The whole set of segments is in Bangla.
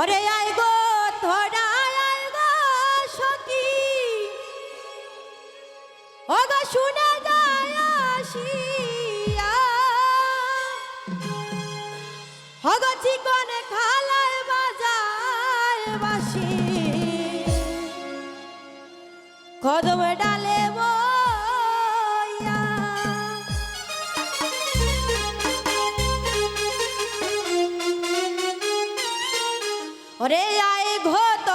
ওরে আয় গো তোরা আয় গো সখী। ও গো শুনে যায় আসিয়া। ও গো চিকনে খালায় বাজায় বাসি। কদমে ডাল ওরে আয় ঘত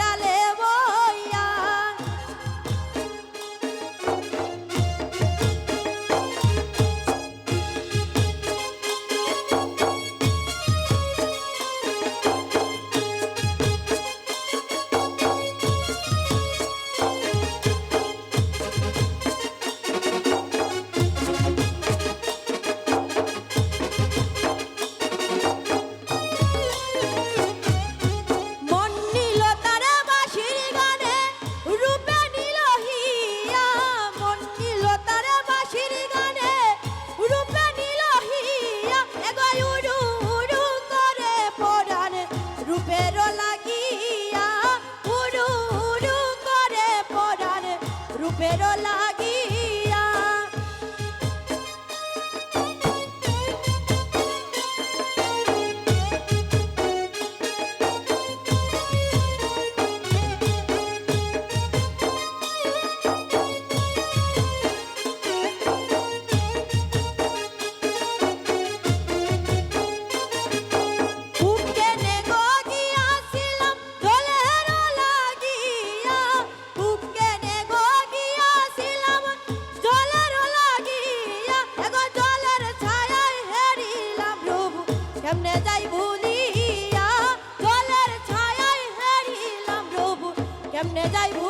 ডালে বেরোলা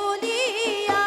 বলিয়া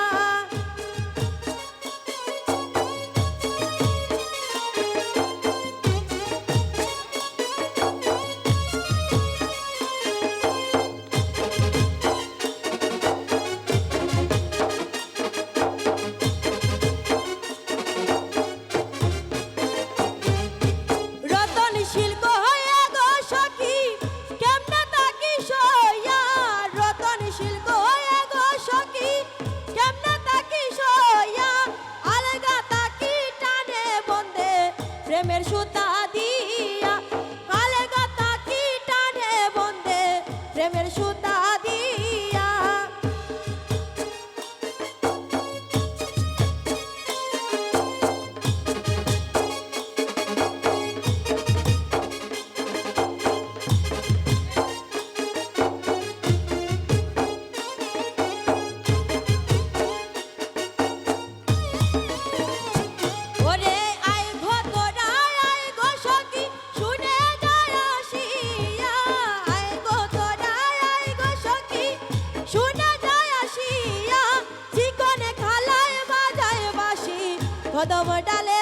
কদম ডালে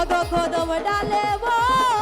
অগো কদম ডালে বইয়া